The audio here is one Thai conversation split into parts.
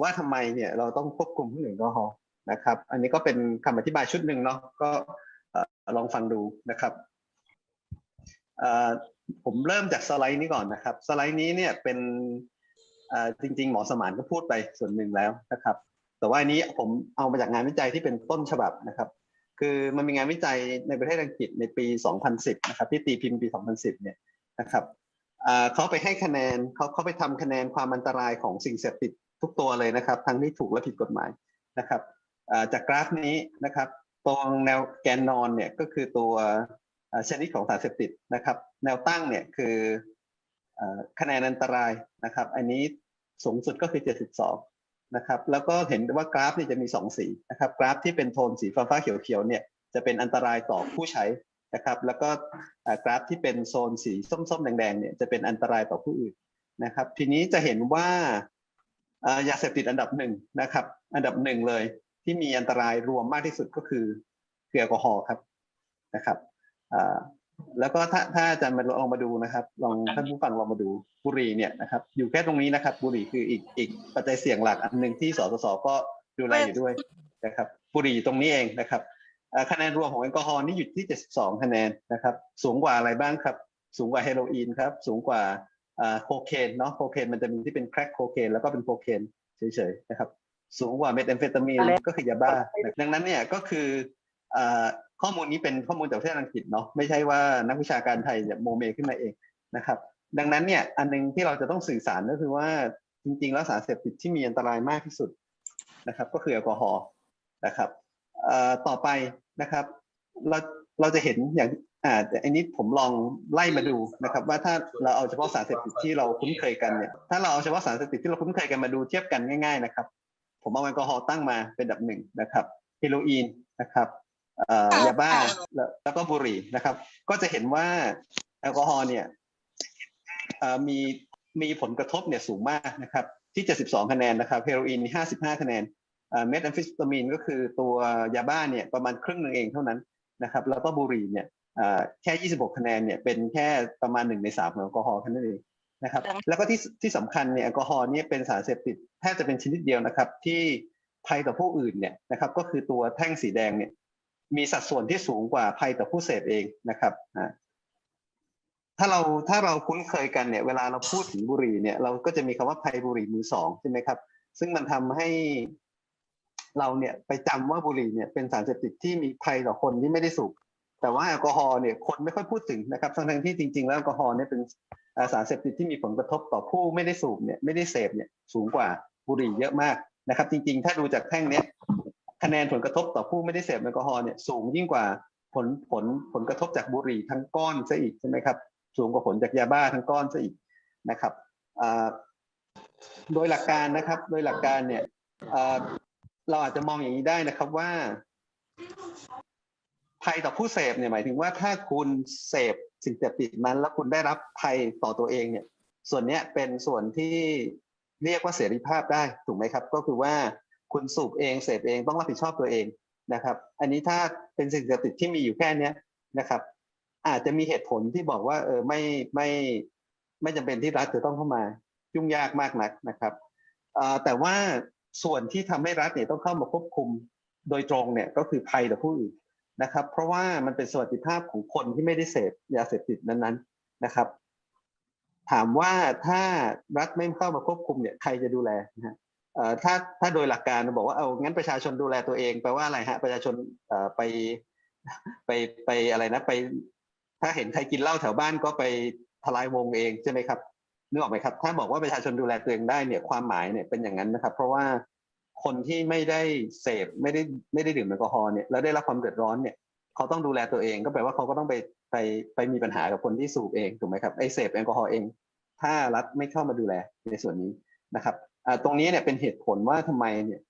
ว่าทำไมเนี่ยเราต้องควบคุมผู้ดื่มแอลกอฮอล์นะครับ อันนี้ก็เป็นคำอธิบายชุดหนึ่งเนาะก็ลองฟังดูนะครับผมเริ่มจากสไลด์นี้ก่อนนะครับ สไลด์นี้เนี่ยเป็นจริง ๆ หมอสมานก็พูดไปส่วนหนึ่งแล้วนะครับ แต่ว่าอันนี้ผมเอามาจากงานวิจัยที่เป็นต้นฉบับนะครับ คือมันมีงานวิจัยในประเทศอังกฤษในปี 2010 นะครับ ที่ตีพิมพ์ปี 2010 เนี่ยนะครับเขาไปให้คะแนนเขาเขาไปทำคะแนนความอันตรายของสิ่งเสพติด ทุกตัวเลยนะครับ ทั้งที่ถูกและผิดกฎหมายนะครับจากกราฟนี้นะครับตรงแนวแกนนอนเนี่ยก็คือตัวชนิดของสารเสพติดนะครับ แนวตั้งเนี่ยคือคะแนนอันตรายนะครับ อันนี้สูงสุดก็คือ 72 นะครับ แล้วก็เห็นว่ากราฟนี่จะมี 2 สีนะครับ กราฟที่เป็นโทนสีฟ้าฟ้าๆเขียวๆเนี่ยจะเป็นอันตรายต่อผู้ใช้นะครับ แล้วก็กราฟที่เป็นโซนสีส้มๆแดงๆเนี่ยจะเป็นอันตรายต่อผู้อื่นนะครับ ทีนี้จะเห็นว่า ยาเสพติดอันดับหนึ่งนะครับ อันดับหนึ่งเลย ที่มีอันตรายรวมมากที่สุดก็คือคือแอลกอฮอล์ครับนะครับอ่าแล้วก็ถ้าถ้าอาจารย์มาลองมาดูนะครับ ลองท่านผู้ฟังลองมาดูบุหรี่เนี่ยนะครับ อยู่แค่ตรงนี้นะครับ บุหรี่คืออีกอีกปัจจัยเสี่ยงหลักอันหนึ่งที่สสสก็ดูแลอยู่ด้วยนะครับบุหรี่ตรงนี้เองนะครับอ่าคะแนนรวมของแอลกอฮอล์นี่อยู่ที่ 72 คะแนนนะครับ สูงกว่าอะไรบ้างครับ สูงกว่าเฮโรอีนครับ สูงกว่าอ่า โคเคนเนาะโคเคนมันจะมีที่เป็นแครกโคเคนแล้วก็เป็นโคเคนเฉยๆนะครับสูงกว่าเมทแอมเฟตามีนก็คือยาบ้า ดังนั้นเนี่ยก็คืออ่าข้อมูลนี้เป็นข้อมูลจากประเทศอังกฤษเนาะไม่ใช่ว่านักวิชาการไทยเนี่ยโมเมขึ้นมาเองนะครับ ดังนั้นเนี่ยอันหนึงที่เราจะต้องสื่อสารก็คือว่าจริงๆ แล้วสารเสพติดที่มีอันตรายมากที่สุดนะครับ ก็คือแอลกอฮอล์นะครับเอ่อต่อไปนะครับ เราเราจะเห็นอย่าง อ่าแต่อันนี้ผมลองไล่มาดูนะครับ ว่าถ้าเราเอาเฉพาะสารเสพติดที่เราคุ้นเคยกันเนี่ยถ้าเราเอาเฉพาะสารเสพติดที่เราคุ้นเคยกันมาดูเทียบกันง่ายๆนะครับ ผมเอาแอลกอฮอล์ตั้งมาเป็นอันดับหนึ่งนะครับเฮโรอีนนะครับเอ่อยาบ้าแล้วแล้วก็บุหรี่นะครับ ก็จะเห็นว่าแอลกอฮอล์เนี่ยเอ่อมีมีผลกระทบเนี่ยสูงมากนะครับ ที่ 72 คะแนนนะครับเฮโรอีนมี55 คะแนนเอ่อเมทแอมฟิสตามีนก็คือตัวยาบ้าเนี่ยประมาณครึ่งหนึ่งเองเท่านั้นนะครับ แล้วก็บุหรี่เนี่ยเอ่อ แค่ 26 คะแนนเนี่ยเป็นแค่ประมาณหนึ่งในสามของแอลกอฮอล์แค่นั้นเองนะครับแล้วก็ที่ที่สำคัญเนี่ยแอลกอฮอล์เนี่ยเป็นสารเสพติดแทบจะเป็นชนิดเดียวนะครับ ที่ภัยต่อผู้อื่นเนี่ยนะครับก็คือตัวแท่งสีแดงเนี่ยมีสัดส่วนที่สูงกว่าภัยต่อผู้เสพเองนะครับอ่าถ้าเราถ้าเราคุ้นเคยกันเนี่ยเวลาเราพูดถึงบุหรี่เนี่ยเราก็จะมีคำว่าภัยบุหรี่มือสองใช่ไหมครับ ซึ่งมันทำให้เราเนี่ยไปจำว่าบุหรี่เนี่ยเป็นสารเสพติดที่มีภัยต่อคนที่ไม่ได้สูบ แต่ว่าแอลกอฮอล์เนี่ยคนไม่ค่อยพูดถึงนะครับทั้งๆที่จริง ๆ แล้วแอลกอฮอล์เนี่ยเป็นสารเสพติดที่มีผลกระทบต่อผู้ไม่ได้สูบเนี่ยไม่ได้เสพเนี่ยสูงกว่าบุหรี่เยอะมากนะครับ จริง ๆ ถ้าดูจากแท่งเนี้ยคะแนนผลกระทบต่อผู้ไม่ได้เสพแอลกอฮอล์เนี่ยสูงยิ่งกว่าผลผลผลกระทบจากบุหรี่ทั้งก้อนซะอีกใช่ไหมครับสูงกว่าผลจากยาบ้าทั้งก้อนซะอีกนะครับโดยหลักการนะครับ โดยหลักการเนี่ยเราอาจจะมองอย่างนี้ได้นะครับว่า ภัยต่อผู้เสพเนี่ยหมายถึงว่าถ้าคุณเสพสิ่งเสพติดนั้น แล้วคุณได้รับภัยต่อตัวเองเนี่ย ส่วนนี้เป็นส่วนที่เรียกว่าเสรีภาพได้ถูกไหมครับ ก็คือว่าคุณสูบเองเสพเองต้องรับผิดชอบตัวเองนะครับ อันนี้ถ้าเป็นสิ่งเสพติดที่มีอยู่แค่เนี้ยนะครับ อาจจะมีเหตุผลที่บอกว่าเออไม่ไม่ไม่จำเป็นที่รัฐจะต้องเข้ามายุ่งยากมากนักนะครับแต่ว่าส่วนที่ทำให้รัฐเนี่ยต้องเข้ามาควบคุมโดยตรงเนี่ยก็คือภัยต่อผู้อื่น นะครับ เพราะว่ามันเป็นสวัสดิภาพของคนที่ไม่ได้เสพยาเสพติดนั้นๆนะครับ ถามว่าถ้ารัฐไม่เข้ามาควบคุมเนี่ยใครจะดูแลนะฮะถ้าถ้าโดยหลักการบอกว่าเอางั้นประชาชนดูแลตัวเองแปลว่าอะไรฮะประชาชนไปไปไปอะไรนะไป ถ้าเห็นใครกินเหล้าแถวบ้านก็ไปทลายวงเองใช่ไหมครับนึกออกไหมครับ ถ้าบอกว่าประชาชนดูแลตัวเองได้เนี่ยความหมายเนี่ยเป็นอย่างนั้นนะครับ เพราะว่า คนที่ไม่ได้เสพไม่ได้ไม่ได้ดื่มแอลกอฮอล์เนี่ยแล้วได้รับความเดือดร้อนเนี่ยเขาต้องดูแลตัวเอง ก็แปลว่าเขาก็ต้องไปไปไปมีปัญหากับคนที่สูบเองถูกไหมครับไอเสพแอลกอฮอล์เอง ถ้ารัฐไม่เข้ามาดูแลในส่วนนี้นะครับตรงนี้เนี่ยเป็นเหตุผลว่าทำไมเนี่ย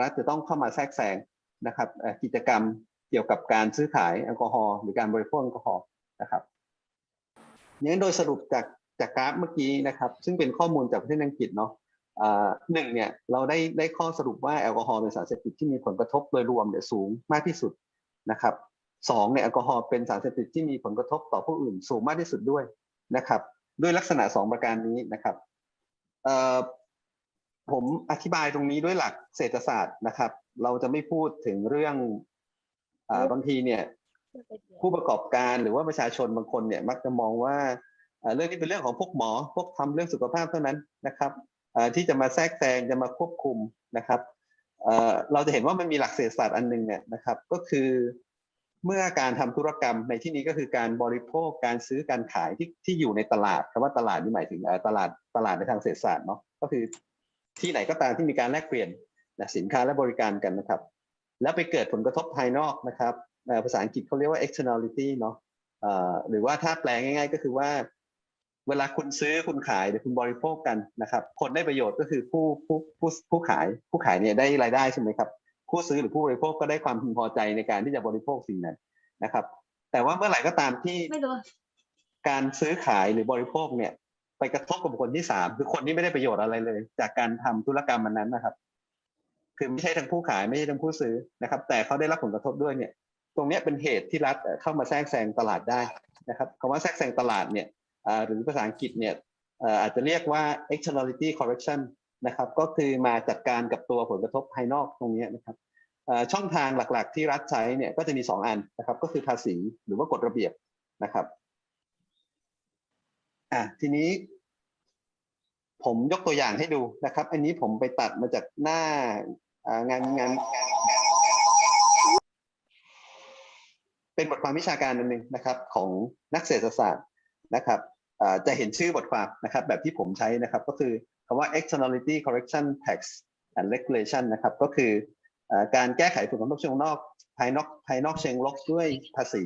รัฐจะต้องเข้ามาแทรกแซงนะครับกิจกรรมเกี่ยวกับการซื้อขายแอลกอฮอล์หรือการบริโภคแอลกอฮอล์นะครับนี้โดยสรุปจากจากกราฟเมื่อกี้นะครับ ซึ่งเป็นข้อมูลจากประเทศอังกฤษเนาะ หนึ่งเนี่ยเราได้ได้ข้อสรุปว่าแอลกอฮอล์เป็นสารเสพติดที่มีผลกระทบโดยรวมเนี่ยสูงมากที่สุดนะครับสองเนี่ยแอลกอฮอล์เป็นสารเสพติดที่มีผลกระทบต่อผู้อื่นสูงมากที่สุดด้วยนะครับ ด้วยลักษณะสองประการนี้นะครับผมอธิบายตรงนี้ด้วยหลักเศรษฐศาสตร์นะครับ เราจะไม่พูดถึงเรื่องอบางทีเนี่ยผู้ประกอบการหรือว่าประชาชนบางคนเนี่ยมักจะมองว่าเรื่องนี้เป็นเรื่องของพวกหมอพวกทำเรื่องสุขภาพเท่านั้นนะครับ ที่จะมาแทรกแซงจะมาควบคุมนะครับเราจะเห็นว่ามันมีหลักเศรษฐศาสตร์อันหนึงเนี่ยนะครับ ก็คือเมื่อการทำธุรกรรมในที่นี้ก็คือการบริโภคการซื้อการขายที่ที่อยู่ในตลาดคำว่าตลาดนี่หมายถึงตลาดตลาดในทางเศรษฐศาสตร์เนาะก็คือที่ไหนก็ตามที่มีการแลกเปลี่ยนนะสินค้าและบริการกันนะครับ แล้วไปเกิดผลกระทบภายนอกนะครับภาษาอังกฤษเขาเรียกว่า externality เนาะหรือว่าถ้าแปลง่าย ๆ ก็คือว่า เวลาคุณซื้อคุณขายหรือคุณบริโภคกันนะครับ คนได้ประโยชน์ก็คือผู้ผู้ผู้ผู้ขายผู้ขายเนี่ยได้รายได้ใช่ไหมครับ ผู้ซื้อหรือผู้บริโภคก็ได้ความพึงพอใจในการที่จะบริโภคสิ่งนั้นนะครับ แต่ว่าเมื่อไหร่ก็ตามที่ไม่รู้การซื้อขายหรือบริโภคเนี่ย ไปกระทบกับบุคคลที่สามคือคนที่ไม่ได้ประโยชน์อะไรเลย จากการทำธุรกรรมมันนั้นนะครับ คือไม่ใช่ทั้งผู้ขายไม่ใช่ทั้งผู้ซื้อนะครับ แต่เขาได้รับผลกระทบด้วยเนี่ย ตรงเนี้ยเป็นเหตุที่รัฐเอ่อเข้ามาแทรกแซงตลาดได้นะครับคำว่าแทรกแซงตลาดเนี่ยอ่า หรือภาษาอังกฤษเนี่ยอาจจะเรียกว่า externality correction นะครับ ก็คือมาจัดการกับตัวผลกระทบภายนอกตรงนี้นะครับช่องทางหลักๆ ที่รัฐใช้เนี่ยก็จะมีสองอันนะครับ ก็คือภาษีหรือว่ากฎระเบียบนะครับอะทีนี้ ผมยกตัวอย่างให้ดูนะครับ อันนี้ผมไปตัดมาจากหน้างานงานเป็นบทความวิชาการอันหนึ่งนะครับ ของนักเศรษฐศาสตร์นะครับ จะเห็นชื่อบทความนะครับแบบที่ผมใช้นะครับก็คือคำว่า externality correction tax and regulation นะครับก็คืออาการแก้ไขผลกระทบเชิงนอกภายนอกภายนอกเชิงลบด้วยภาษี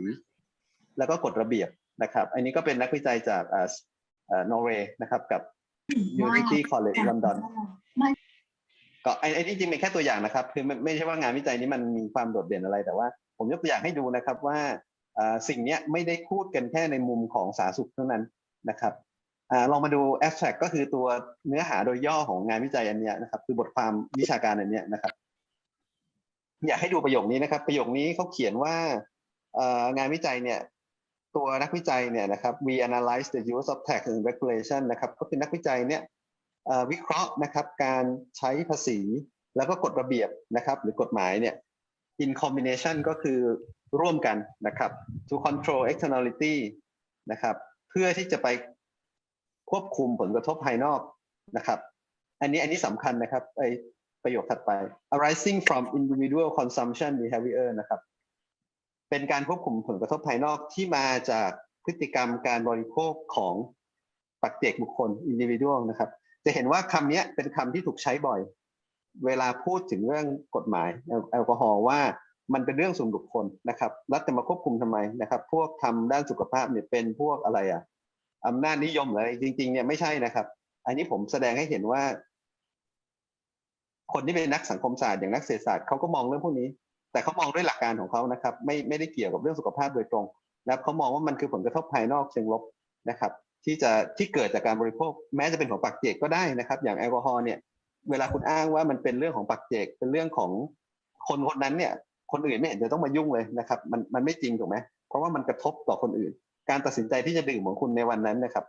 แล้วก็กฎระเบียบนะครับ อันนี้ก็เป็นนักวิจัยจากอ่าอ่านอร์เวย์นะครับกับ University College London ก็ไอ้ไอ้นี่จริงเป็นแค่ตัวอย่างนะครับ คือไม่ไม่ใช่ว่างานวิจัยนี้มันมีความโดดเด่นอะไรแต่ว่า ผมยกตัวอย่างให้ดูนะครับว่าอ่าสิ่งเนี้ยไม่ได้พูดกันแค่ในมุมของสาธารณสุขเท่านั้น นะครับอลองมาดู abstract ก็คือตัวเนื้อหาโดยย่อของงานวิจัยอันนี้นะครับ คือบทความวิชาการอันนี้นะครับ อยากให้ดูประโยคนี้นะครับ ประโยคนี้เขาเขียนว่างานวิจัยเนี่ย ตัวนักวิจัยเนี่ยนะครับ we analyze the use of tax and regulation นะครับ ก็คือนักวิจัยเนี่ยวิเคราะห์นะครับ การใช้ภาษีแล้วก็กฎระเบียบนะครับ หรือกฎหมายเนี่ย in combination ก็คือร่วมกันนะครับ to control externality นะครับ เพื่อที่จะไปควบคุมผลกระทบภายนอกนะครับ อันนี้อันนี้สำคัญนะครับไอประโยคถัดไป arising from individual consumption behavior นะครับ เป็นการควบคุมผลกระทบภายนอกที่มาจากพฤติกรรมการบริโภคของปัจเจกบุคคล individual นะครับ จะเห็นว่าคำนี้เป็นคำที่ถูกใช้บ่อย เวลาพูดถึงเรื่องกฎหมายแอลแอลกอฮอล์ว่า มันเป็นเรื่องส่วนบุคคลนะครับ รัฐจะมาควบคุมทำไมนะครับ พวกทำด้านสุขภาพเนี่ยเป็นพวกอะไรอะอำนาจนิยมหรืออะไรจริง ๆ เนี่ยไม่ใช่นะครับ อันนี้ผมแสดงให้เห็นว่า คนที่เป็นนักสังคมศาสตร์อย่างนักเศรษฐศาสตร์เขาก็มองเรื่องพวกนี้ แต่เขามองด้วยหลักการของเขานะครับ ไม่ไม่ได้เกี่ยวกับเรื่องสุขภาพโดยตรงนะครับเขามองว่ามันคือผลกระทบภายนอกเชิงลบนะครับ ที่จะที่เกิดจากการบริโภค แม้จะเป็นของปักเจกก็ได้นะครับ อย่างแอลกอฮอล์เนี่ย เวลาคุณอ้างว่ามันเป็นเรื่องของปักเจกเป็นเรื่องของคนคนนั้นเนี่ย คนอื่นไม่เห็นจะต้องมายุ่งเลยนะครับมันมันไม่จริงถูกไหมเพราะว่ามันกระทบต่อคนอื่น การตัดสินใจที่จะดื่มของคุณในวันนั้นนะครับ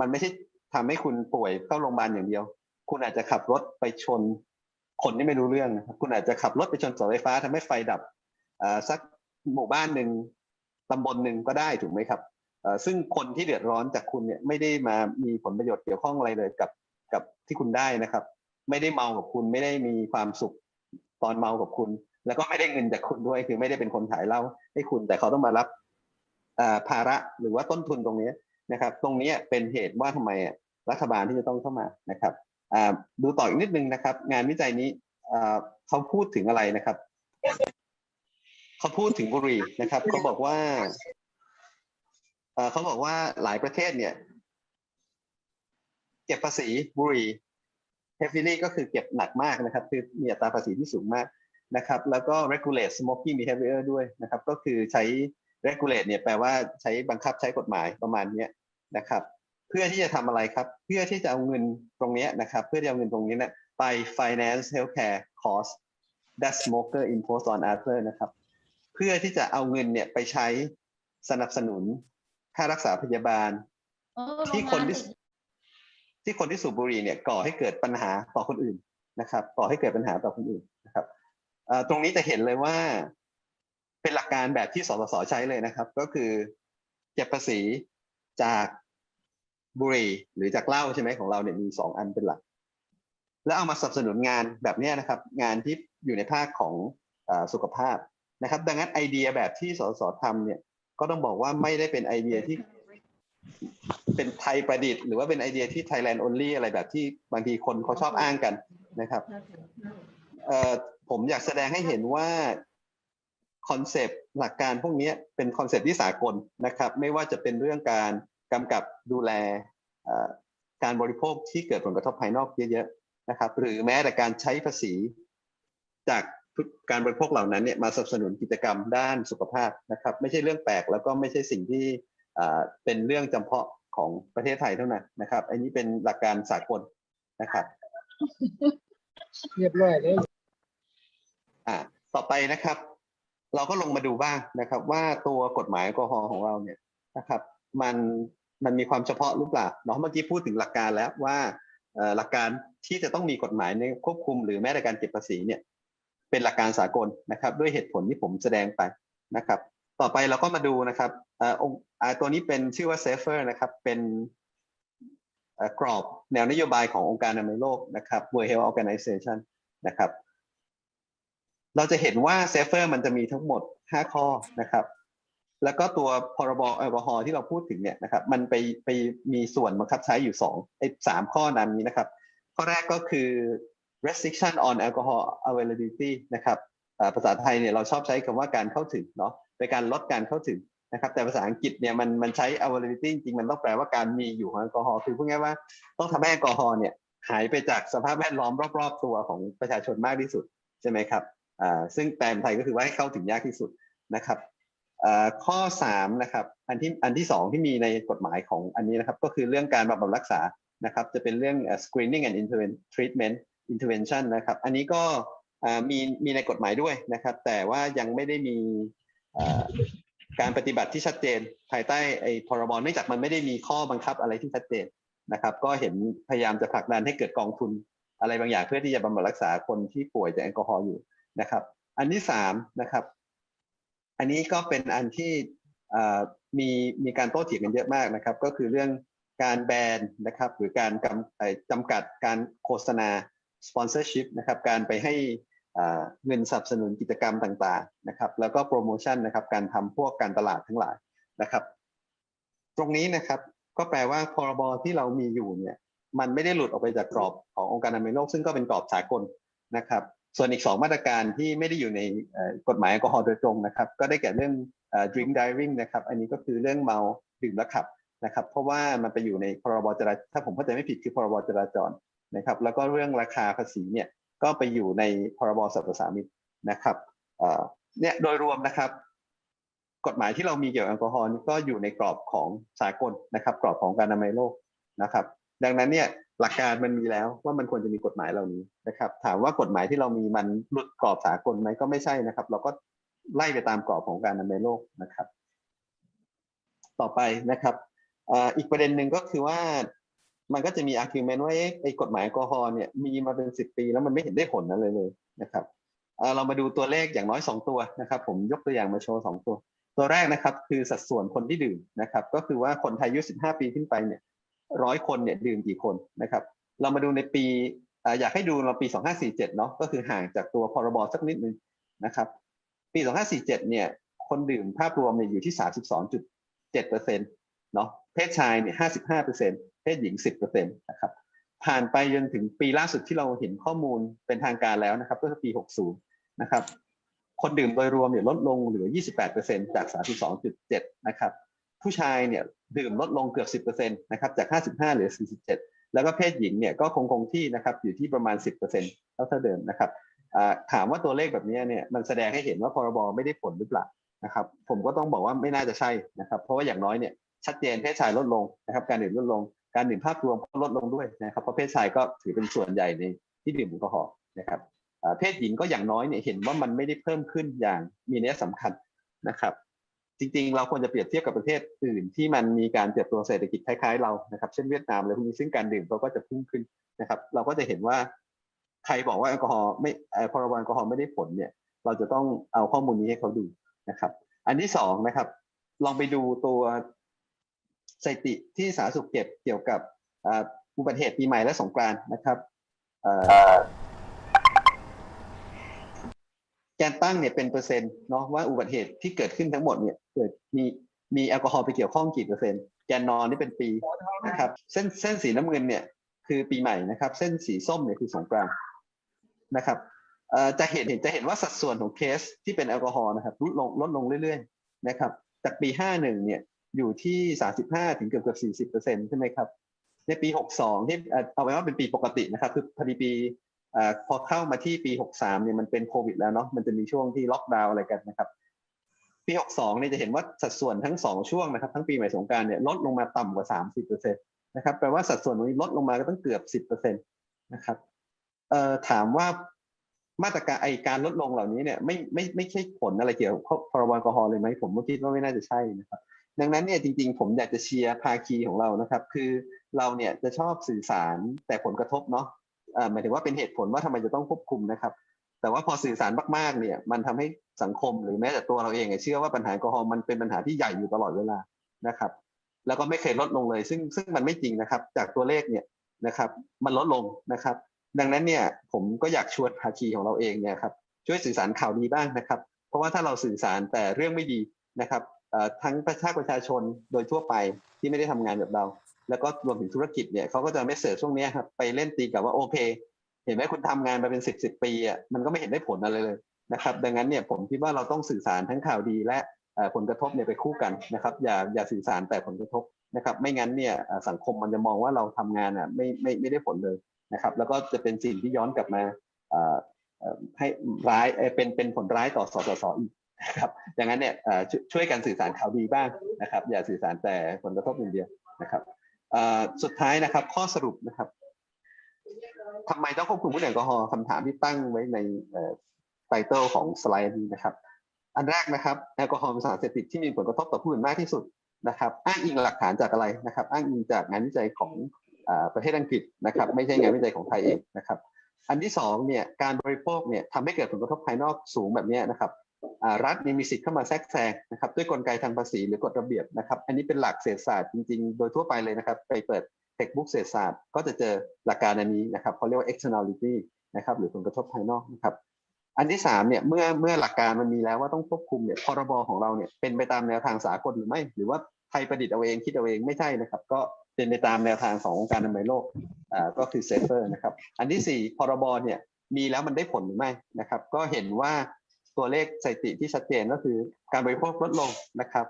มันไม่ใช่ทำให้คุณป่วยเข้าโรงพยาบาลอย่างเดียว คุณอาจจะขับรถไปชน คนที่ไม่รู้เรื่องนะครับคุณอาจจะขับรถไปชนเสาไฟฟ้าทำให้ไฟดับสักหมู่บ้านหนึ่งตำบลหนึ่งก็ได้ถูกไหมครับซึ่งคนที่เดือดร้อนจากคุณเนี่ยไม่ได้มามีผลประโยชน์เกี่ยวข้องอะไรเลยกับกับที่คุณได้นะครับ ไม่ได้เมากับคุณไม่ได้มีความสุขตอนเมากับคุณ แล้วก็ไม่ได้เงินจากคุณด้วย คือไม่ได้เป็นคนขายเหล้าให้คุณ แต่เขาต้องมารับอ่าภาระหรือว่าต้นทุนตรงนี้นะครับ ตรงนี้เป็นเหตุว่าทำไมรัฐบาลที่จะต้องเข้ามานะครับดูต่ออีกนิดนึงนะครับ งานวิจัยนี้เขาพูดถึงอะไรนะครับเขาพูดถึงบุหรี่นะครับเขาบอกว่าเขาบอกว่าหลายประเทศเนี่ยเก็บภาษีบุหรี่ heavily ก็คือเก็บหนักมากนะครับ คือมีอัตราภาษีที่สูงมาก นะครับแล้วก็ regulate smoking behavior ด้วยนะครับก็คือใช้ regulate เนี่ยแปลว่าใช้บังคับใช้กฎหมายประมาณเนี้ยนะครับเพื่อที่จะทำอะไรครับ เพื่อที่จะเอาเงินตรงเนี้ยนะครับ เพื่อที่จะเอาเงินตรงนี้เนี่ยไป finance healthcare cost that smoker impose on others นะครับ เพื่อที่จะเอาเงินเนี่ยไปใช้สนับสนุนค่ารักษาพยาบาล ที่คนที่ที่คนที่สูบบุหรี่เนี่ยก่อให้เกิดปัญหาต่อคนอื่นนะครับ ก่อให้เกิดปัญหาต่อคนอื่นนะครับเอ่อ ตรงนี้จะเห็นเลยว่า เป็นหลักการแบบที่สสสใช้เลยนะครับ ก็คือเก็บภาษีจากบุหรี่หรือจากเหล้าใช่ไหมของเราเนี่ยมีสองอันเป็นหลัก แล้วเอามาสนับสนุนงานแบบเนี้ยนะครับ งานที่อยู่ในภาคของเออสุขภาพนะครับ ดังนั้นไอเดียแบบที่สสทำเนี่ย ก็ต้องบอกว่าไม่ได้เป็นไอเดียที่เป็นไทยประดิษฐ์หรือว่าเป็นไอเดียที่ Thailand only อะไรแบบที่บางทีคนเขาชอบอ้างกันนะครับเอ่อ ผมอยากแสดงให้เห็นว่าคอนเซปต์หลักการพวกนี้เป็นคอนเซปต์ที่สากลนะครับ ไม่ว่าจะเป็นเรื่องการกำกับดูแลการบริโภคที่เกิดผลกระทบภายนอกเยอะๆนะครับ หรือแม้แต่การใช้ภาษี จากการบริโภคเหล่านั้นเนี่ยมาสนับสนุนกิจกรรมด้านสุขภาพนะครับ ไม่ใช่เรื่องแปลกแล้วก็ไม่ใช่สิ่งที่เป็นเรื่องจำเพาะของประเทศไทยเท่านั้นนะครับ อันนี้เป็นหลักการสากลนะครับ เรียบร้อยเลย อ่าต่อไปนะครับ เราก็ลงมาดูบ้างนะครับ ว่าตัวกฎหมายแอลกอฮอล์ของเราเนี่ยนะครับ มันมันมีความเฉพาะหรือเปล่าเนาะเมื่อกี้พูดถึงหลักการแล้วว่าหลักการที่จะต้องมีกฎหมายในควบคุม หรือแม้แต่การเก็บภาษีเนี่ยเป็นหลักการสากลนะครับ ด้วยเหตุผลที่ผมแสดงไปนะครับ ต่อไปเราก็มาดูนะครับองค์ตัวนี้เป็นชื่อว่า Safer นะครับเป็นกรอบแนวนโยบายขององค์การอนามัยโลกนะครับ World Health Organization นะครับ เราจะเห็นว่าเซฟเฟอร์มันจะมีทั้งหมด 5 ข้อนะครับ แล้วก็ตัวพรบแอลกอฮอล์ที่เราพูดถึงเนี่ยนะครับ มันไปไปมีส่วนบังคับใช้อยู่2ไอ้สามข้อนั้นนี้นะครับ ข้อแรกก็คือ restriction on alcohol availability นะครับภาษาไทยเนี่ยเราชอบใช้คำว่าการเข้าถึงเนาะเป็นการลดการเข้าถึงนะครับแต่ภาษาอังกฤษเนี่ยมันมันใช้ availability จริงมันต้องแปลว่าการมีอยู่ของแอลกอฮอล์คือพูดง่ายว่าต้องทำให้แอลกอฮอล์เนี่ยหายไปจากสภาพแวดล้อมรอบ ๆ ตัวของประชาชนมากที่สุดใช่ไหมครับ ซึ่งแปลเป็นไทยก็คือว่าให้เข้าถึงยากที่สุดนะครับข้อ3นะครับอันที่อันที่สองที่มีในกฎหมายของอันนี้นะครับ ก็คือเรื่องการบำบัดรักษานะครับ จะเป็นเรื่อง screening and treatment intervention นะครับ อันนี้ก็มีมีในกฎหมายด้วยนะครับ แต่ว่ายังไม่ได้มีการปฏิบัติที่ชัดเจน ภายใต้ไอ้พรบเนื่องจากมันไม่ได้มีข้อบังคับอะไรที่ชัดเจนนะครับ ก็เห็นพยายามจะผลักดันให้เกิดกองทุนอะไรบางอย่างเพื่อที่จะบำบัดรักษาคนที่ป่วยจากแอลกอฮอล์อยู่ นะครับ อันที่สามนะครับ อันนี้ก็เป็นอันที่มีมีการโต้เถียงกันเยอะมากนะครับ ก็คือเรื่องการแบนนะครับ หรือการกำจำกัดการโฆษณา sponsorship นะครับ การไปให้เงินสนับสนุนกิจกรรมต่างๆนะครับ แล้วก็โปรโมชั่นนะครับ การทำพวกการตลาดทั้งหลายนะครับ ตรงนี้นะครับก็แปลว่าพรบที่เรามีอยู่เนี่ย มันไม่ได้หลุดออกไปจากกรอบขององค์การอนามัยโลกซึ่งก็เป็นกรอบสากลนะครับ ส่วนอีก 2 มาตรการที่ไม่ได้อยู่ในกฎหมายแอลกอฮอล์โดยตรงนะครับ ก็ได้แก่เรื่องเอ่อ drink driving นะครับ อันนี้ก็คือเรื่องเมาดื่มแล้วขับนะครับ เพราะว่ามันไปอยู่ในพรบจราถ้าผมเข้าใจไม่ผิดคือพรบจราจรนะครับ แล้วก็เรื่องราคาภาษีเนี่ยก็ไปอยู่ในพรบสรรพสามิตนะครับเอ่อเนี่ยโดยรวมนะครับ กฎหมายที่เรามีเกี่ยวกับแอลกอฮอล์นี่ก็อยู่ในกรอบของสากลนะครับ กรอบของการอนามัยโลกนะครับ ดังนั้นเนี่ยหลักการมันมีแล้วว่ามันควรจะมีกฎหมายเหล่านี้นะครับ ถามว่ากฎหมายที่เรามีมันหลุดกรอบสากลไหมก็ไม่ใช่นะครับ เราก็ไล่ไปตามกรอบของการอนามัยโลกนะครับ ต่อไปนะครับอีกประเด็นหนึ่งก็คือว่ามันก็จะมี argument ว่าเอ๊ะไอ้กฎหมายแอลกอฮอล์เนี่ยมีมาเป็นสิบปีแล้วมันไม่เห็นได้ผลอะไรเลยนะครับเรามาดูตัวเลขอย่างน้อยสองตัวนะครับ ผมยกตัวอย่างมาโชว์สองตัว ตัวแรกนะครับคือสัดส่วนคนที่ดื่มนะครับ ก็คือว่าคนไทยอายุ 15 ปีขึ้นไปเนี่ย ร้อยคนเนี่ยดื่มกี่คนนะครับ เรามาดูในปีอยากให้ดูเราปี 2547 เนาะก็คือห่างจากตัวพรบสักนิดนึงนะครับ ปี 2547 เนี่ย คนดื่มภาพรวมเนี่ยอยู่ที่ 32.7เปอร์เซ็นต์เนาะเพศชายเนี่ย 55เปอร์เซ็นต์เพศหญิง 10เปอร์เซ็นต์นะครับผ่านไปจนถึงปีล่าสุดที่เราเห็นข้อมูลเป็นทางการแล้วนะครับ ก็คือปี 60 นะครับ คนดื่มโดยรวมเนี่ยลดลงเหลือ 28เปอร์เซ็นต์จาก 32.7 นะครับ ผู้ชายเนี่ยดื่มลดลงเกือบ10%นะครับจาก 55เหลือ 47 แล้วก็เพศหญิงเนี่ยก็คงคงที่นะครับอยู่ที่ประมาณ 10%เท่าเท่าเดิมนะครับถามว่าตัวเลขแบบนี้เนี่ยมันแสดงให้เห็นว่าพรบไม่ได้ผลหรือเปล่านะครับผมก็ต้องบอกว่าไม่น่าจะใช่นะครับเพราะว่าอย่างน้อยเนี่ยชัดเจนเพศชายลดลงนะครับการดื่มลดลง การดื่มภาพรวมก็ลดลงด้วยนะครับเพราะเพศชายก็ถือเป็นส่วนใหญ่ในที่ดื่มแอลกอฮอล์นะครับเพศหญิงก็อย่างน้อยเนี่ยเห็นว่ามันไม่ได้เพิ่มขึ้นอย่างมีนัยสำคัญนะครับ จริงๆ เราควรจะเปรียบเทียบกับประเทศอื่นที่มันมีการเติบโตเศรษฐกิจคล้ายๆเรานะครับเช่นเวียดนามอะไรพวกนี้ซึ่งการดื่มเขาก็จะพุ่งขึ้นนะครับ เราก็จะเห็นว่าใครบอกว่าแอลกอฮอล์ไม่พรบแอลกอฮอล์ไม่ได้ผลเนี่ย เราจะต้องเอาข้อมูลนี้ให้เขาดูนะครับ อันที่สองนะครับ ลองไปดูตัวสถิติที่สาธารณสุขเก็บเกี่ยวกับอุบัติเหตุปีใหม่และสงกรานต์นะครับเอ่อแกนตั้งเนี่ยเป็นเปอร์เซ็นต์เนาะว่าอุบัติเหตุที่เกิดขึ้นทั้งหมดเนี่ย กิดมีมีแอลกอฮอล์ไปเกี่ยวข้องกี่เปอร์เซ็นต์แกนนอนนี่เป็นปีนะครับเส้นเส้นสีน้ำเงินเนี่ยคือปีใหม่นะครับ เส้นสีส้มเนี่ยคือสงกรานต์นะครับเอ่อจะเห็นเห็นจะเห็นว่าสัดส่วนของเคสที่เป็นแอลกอฮอล์นะครับลดลงลดลงเรื่อยๆนะครับจากปี 51 เนี่ยอยู่ที่ 35 ถึงเกือบเกือบ40เปอร์เซ็นต์ใช่ไหมครับในปี 62 ที่เอ่อเอาไว้ว่าเป็นปีปกตินะครับคือพอดีปีเอ่อพอเข้ามาที่ปี 63 เนี่ยมันเป็นโควิดแล้วเนาะมันจะมีช่วงที่ล็อกดาวน์อะไรกันนะครับ ปี62เนี่ยจะเห็นว่าสัดส่วนทั้งสองช่วงนะครับ ทั้งปีใหม่สงการเนี่ยลดลงมาต่ำกว่า 30เปอร์เซ็นต์นะครับแปลว่าสัดส่วนนี้ลดลงมาก็ต้องเกือบ 10เปอร์เซ็นต์นะครับเอ่อถามว่ามาตรการไอการลดลงเหล่านี้เนี่ยไม่ไม่ไม่ใช่ผลอะไรเกี่ยวกับพรบแอลกอฮอล์เลยไหมผมก็คิดว่าไม่น่าจะใช่นะครับ ดังนั้นเนี่ยจริงๆ ผมอยากจะเชียร์ภาคีของเรานะครับ คือเราเนี่ยจะชอบสื่อสารแต่ผลกระทบเนาะหมายถึงว่าเป็นเหตุผลว่าทำไมจะต้องควบคุมนะครับ แต่ว่าพอสื่อสารมากๆเนี่ย มันทำให้สังคมหรือแม้แต่ตัวเราเองเนี่ยเชื่อว่าปัญหาแอลกอฮอล์มันเป็นปัญหาที่ใหญ่อยู่ตลอดเวลานะครับ แล้วก็ไม่เคยลดลงเลย ซึ่งซึ่งมันไม่จริงนะครับ จากตัวเลขเนี่ยนะครับ มันลดลงนะครับ ดังนั้นเนี่ยผมก็อยากชวนภาคีของเราเองเนี่ยครับช่วยสื่อสารข่าวดีบ้างนะครับ เพราะว่าถ้าเราสื่อสารแต่เรื่องไม่ดีนะครับทั้งประชาประชาชนโดยทั่วไปที่ไม่ได้ทำงานแบบเรา แล้วก็รวมถึงธุรกิจเนี่ยเขาก็จะไม่เสิร์ชช่วงนี้ครับไปเล่นตีกับว่าโอเค ห็นไหมคุณทำงานมาเป็นสิบสิบปีอะมันก็ไม่เห็นได้ผลอะไรเลยนะครับ ดังนั้นเนี่ยผมคิดว่าเราต้องสื่อสารทั้งข่าวดีและผลกระทบเนี่ยไปคู่กันนะครับ อย่าอย่าสื่อสารแต่ผลกระทบนะครับ ไม่งั้นเนี่ยสังคมมันจะมองว่าเราทำงานอะไม่ไม่ไม่ได้ผลเลยนะครับ แล้วก็จะเป็นสิ่งที่ย้อนกลับมาให้ร้ายเเป็นเป็นผลร้ายต่อสสสอีกนะครับดังนั้นเนี่ยช่วยช่วยกันสื่อสารข่าวดีบ้างนะครับ อย่าสื่อสารแต่ผลกระทบอย่างเดียวนะครับสุดท้ายนะครับข้อสรุปนะครับ ทำไมต้องควบคุมผู้ดื่มแอลกอฮอล์คำถามที่ตั้งไว้ในไตเติลของสไลด์นี้นะครับ อันแรกนะครับแอลกอฮอล์เป็นสารเสพติดที่มีผลกระทบต่อผู้อื่นมากที่สุดนะครับอ้างอิงหลักฐานจากอะไรนะครับ อ้างอิงจากงานวิจัยของอประเทศอังกฤษนะครับ ไม่ใช่งานวิจัยของไทยเองนะครับ อันที่สองเนี่ยการบริโภคเนี่ยทำให้เกิดผลกระทบภายนอกสูงแบบนี้นะครับรัฐมีสิทธิ์เข้ามาแทรกแซงนะครับ ด้วยกลไกทางภาษีหรือกฎระเบียบนะครับ อันนี้เป็นหลักเศรษฐศาสตร์จริงๆ โดยทั่วไปเลยนะครับ ไปเปิด textbook เศรษฐศาสตร์ก็จะเจอหลักการอันนี้นะครับเขาเรียกว่า externality นะครับหรือผลกระทบภายนอกนะครับอันที่สามเนี่ยเมื่อเมื่อหลักการมันมีแล้วว่าต้องควบคุมเนี่ยพรบของเราเนี่ยเป็นไปตามแนวทางสากลหรือไม่ หรือว่าไทยประดิษฐ์เอาเองคิดเอาเองไม่ใช่นะครับ ก็เป็นไปตามแนวทางขององค์การอนามัยโลกอ่าก็คือ safer นะครับ อันที่สี่พรบเนี่ยมีแล้วมันได้ผลหรือไม่นะครับ ก็เห็นว่าตัวเลขสถิติที่ชัดเจนก็คือการบริโภคลดลงนะครับ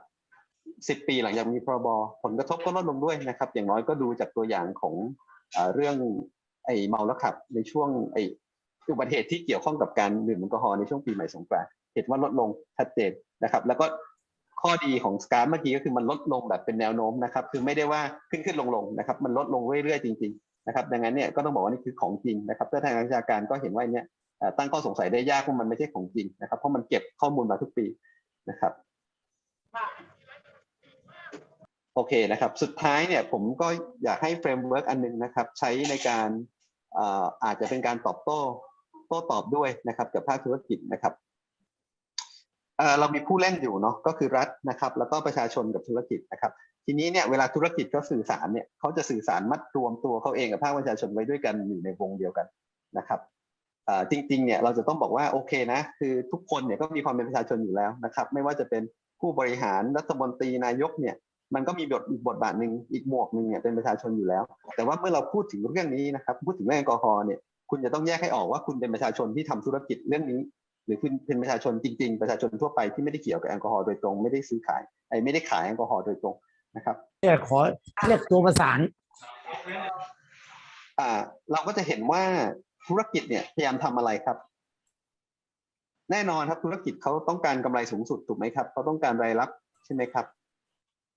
สิบปีหลังจากมีพรบผลกระทบก็ลดลงด้วยนะครับ อย่างน้อยก็ดูจากตัวอย่างของเรื่องไอ้เมาแล้วขับในช่วงไออุบัติเหตุที่เกี่ยวข้องกับการดื่มแอลกอฮอล์ในช่วงปีใหม่สงกรานต์เห็นว่าลดลงชัดเจนนะครับ แล้วก็ข้อดีของสการเมื่อกี้ก็คือมันลดลงแบบเป็นแนวโน้มนะครับ คือไม่ได้ว่าขึ้นขึ้นลงลงนะครับ มันลดลงเรื่อยๆจริงๆนะครับ ดังนั้นเนี่ยก็ต้องบอกว่านี่คือของจริงนะครับถ้าทางวิชาการก็เห็นว่าเนี่ยตั้งข้อสงสัยได้ยากว่ามันไม่ใช่ของจริงนะครับ เพราะมันเก็บข้อมูลมาทุกปีนะครับ โอเคนะครับ สุดท้ายเนี่ยผมก็อยากให้เฟรมเวิร์กอันหนึงนะครับ ใช้ในการเอ่อาจจะเป็นการตอบโต้โต้ตอบด้วยนะครับ กับภาคธุรกิจนะครับเเรามีผู้เล่นอยู่เนาะก็คือรัฐนะครับ แล้วก็ประชาชนกับธุรกิจนะครับ ทีนี้เนี่ยเวลาธุรกิจเขาสื่อสารเนี่ยเขาจะสื่อสารมัดรวมตัวเขาเองกับภาคประชาชนไว้ด้วยกันอยู่ในวงเดียวกันนะครับจริงๆเนี่ยเราจะต้องบอกว่าโอเคนะคือทุกคนเนี่ยก็มีความเป็นประชาชนอยู่แล้วนะครับ ไม่ว่าจะเป็นผู้บริหารรัฐมนตรีนายกเนี่ย มันก็มีบทอีกบทบาทหนึ่งอีกหมวกหนึ่งเนี่ยเป็นประชาชนอยู่แล้ว แต่ว่าเมื่อเราพูดถึงเรื่องนี้นะครับพูดถึงเรื่องแอลกอฮอล์เนี่ยคุณจะต้องแยกให้ออกว่าคุณเป็นประชาชนที่ทำธุรกิจเรื่องนี้ หรือคุณเป็นประชาชนจริง ๆ ประชาชนทั่วไปที่ไม่ได้เกี่ยวกับแอลกอฮอล์โดยตรงไม่ได้ซื้อขายไอ้ไม่ได้ขายแอลกอฮอล์โดยตรงนะครับเนี่ยขอเรียกตัวประสานอ่า เราก็จะเห็นว่าธุรกิจเนี่ยพยายามทำอะไรครับ แน่นอนครับธุรกิจเขาต้องการกำไรสูงสุดถูกไหมครับเขาต้องการรายรับใช่ไหมครับ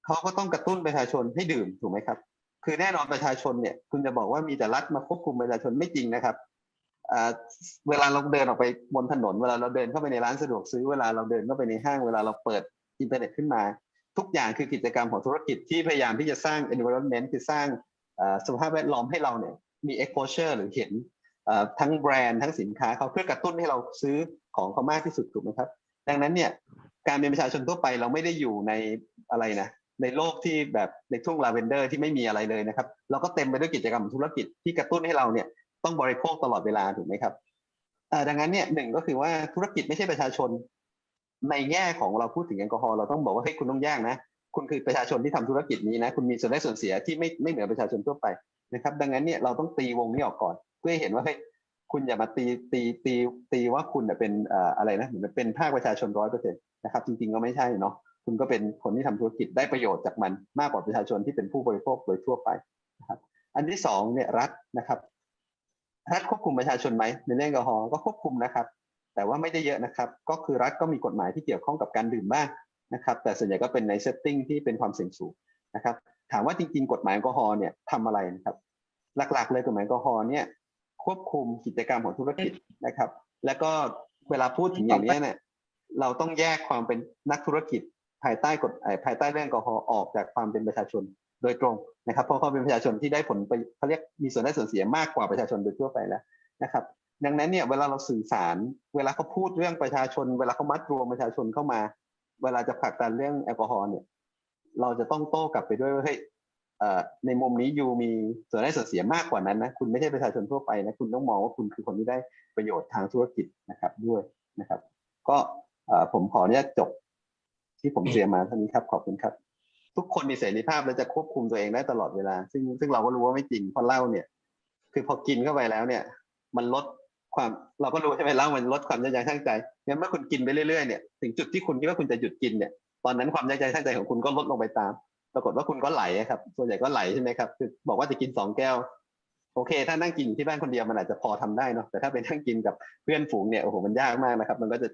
เขาก็ต้องกระตุ้นประชาชนให้ดื่มถูกไหมครับ คือแน่นอนประชาชนเนี่ย คุณจะบอกว่ามีแต่รัฐมาควบคุมประชาชนไม่จริงนะครับเวลาเราเดินออกไปบนถนน เวลาเราเดินเข้าไปในร้านสะดวกซื้อเวลาเราเดินเข้าไปในห้างเวลาเราเปิดอินเทอร์เน็ตขึ้นมา ทุกอย่างคือกิจกรรมของธุรกิจที่พยายามที่จะสร้าง environment คือสร้างสภาพแวดล้อมให้เราเนี่ยมี exposure หรือเห็นทั้งแบรนด์ทั้งสินค้าเขาเพื่อกระตุ้นให้เราซื้อของเขามากที่สุดถูกไหมครับ ดังนั้นเนี่ยการเป็นประชาชนทั่วไปเราไม่ได้อยู่ในอะไรนะ ในโลกที่แบบในทุ่งลาเวนเดอร์ที่ไม่มีอะไรเลยนะครับ เราก็เต็มไปด้วยกิจกรรมธุรกิจที่กระตุ้นให้เราเนี่ยต้องบริโภคตลอดเวลาถูกไหมครับดังนั้นเนี่ยหนึ่งก็คือว่าธุรกิจไม่ใช่ประชาชน ในแง่ของเราพูดถึงแอลกอฮอล์เราต้องบอกว่าเฮ้ยคุณต้องแยกนะ คุณคือประชาชนที่ทำธุรกิจนี้นะ คุณมีส่วนได้ส่วนเสียที่ไม่ไม่เหมือนประชาชนทั่วไปนะครับ ดังนั้นเนี่ยเราต้องตีวงนี้ออกก่อน เพื่อเห็นว่าเฮ้ยคุณอย่ามาตีตีตีตีว่าคุณเนี่ยเป็นเอ่ออะไรนะเหมือนเป็นภาคประชาชนร้อยเปอร์เซ็นต์นะครับ จริงๆก็ไม่ใช่เนาะ คุณก็เป็นคนที่ทำธุรกิจได้ประโยชน์จากมันมากกว่าประชาชนที่เป็นผู้บริโภคโดยทั่วไปนะครับ อันที่สองเนี่ยรัฐนะครับ รัฐควบคุมประชาชนไหมในเรื่องแอลกอฮอล์ก็ควบคุมนะครับ แต่ว่าไม่ได้เยอะนะครับ ก็คือรัฐก็มีกฎหมายที่เกี่ยวข้องกับการดื่มบ้างนะครับ แต่ส่วนใหญ่ก็เป็นในเซตติ้งที่เป็นความเสี่ยงสูงนะครับ ถามว่าจริงๆ กฎหมายแอลกอฮอล์เนี่ยทำอะไรนะครับ หลักๆ เลยกฎหมายแอลกอฮอล์เนี่ยควบคุมกิจกรรมของธุรกิจนะครับ แล้วก็เวลาพูดถึงอย่างนี้เนี่ยเราต้องแยกความเป็นนักธุรกิจ ภายใต้กฎภายใต้เรื่องแอลกอฮอล์ออกจากความเป็นประชาชนโดยตรงนะครับเพราะเขาเป็นประชาชนที่ได้ผลไปเขาเรียกมีส่วนได้ส่วนเสียมากกว่าประชาชนโดยทั่วไปแล้วนะครับ ดังนั้นเนี่ยเวลาเราสื่อสาร เวลาเขาพูดเรื่องประชาชน เวลาเขามัดรวมประชาชนเข้ามา เวลาจะผลักดันเรื่องแอลกอฮอล์เนี่ย เราจะต้องโต้กลับไปด้วยว่าเฮ้ยในมุมนี้ยูมีส่วนได้ส่วนเสียมากกว่านั้นนะคุณไม่ใช่ประชาชนทั่วไปนะคุณต้องมองว่าคุณคือคนที่ได้ประโยชน์ทางธุรกิจนะครับด้วยนะครับ ก็ผมขออนุญาตจบ ที่ผมเตรียมมาเท่านี้ครับขอบคุณครับ ทุกคนมีเสรีภาพและจะควบคุมตัวเองได้ตลอดเวลา ซึ่งซึ่งเราก็รู้ว่าไม่จริงเพราะเหล้าเนี่ย คือพอกินเข้าไปแล้วเนี่ย มันลดความเราก็รู้ใช่ไหมเหล้ามันลดความยับยั้งชั่งใจงั้นเมื่อคุณกินไปเรื่อยๆเนี่ยถึงจุดที่คุณคิดว่าคุณจะหยุดกินเนี่ยตอนนั้นความยับยั้งชั่งใจของคุณก็ลดลงไปตาม ปรากฏว่าคุณก็ไหลครับ ส่วนใหญ่ก็ไหลใช่ไหมครับคือบอกว่าจะกินสองแก้วโอเค ถ้านั่งกินที่บ้านคนเดียวมันอาจจะพอทำได้เนาะแต่ถ้าไปนั่งกินกับเพื่อนฝูงเนี่ยโอ้โหมันยากมากนะครับ มันก็จะ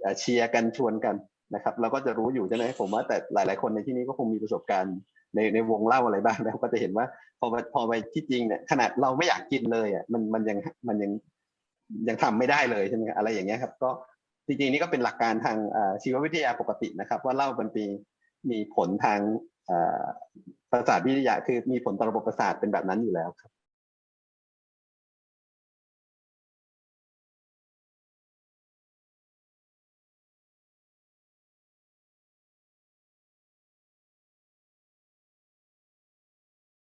เอ่อเชียร์กันชวนกัน นะครับเราก็จะรู้อยู่ใช่ไหมผมว่าแต่หลาย ๆ คนในที่นี้ก็คงมีประสบการณ์ในในวงเล่าอะไรบ้างแล้วก็จะเห็นว่าพอไปพอไปที่จริงเนี่ยขนาดเราไม่อยากกินเลยอะมันมันยังมันยังยังทำไม่ได้เลยใช่ไหมอะไรอย่างเงี้ยครับ ก็จริงๆนี่ก็เป็นหลักการทางชีววิทยาปกตินะครับ ว่าเล้ามันมีมีผลทางประสาทวิทยาคือมีผลต่อระบบประสาทเป็นแบบนั้นอยู่แล้วครับ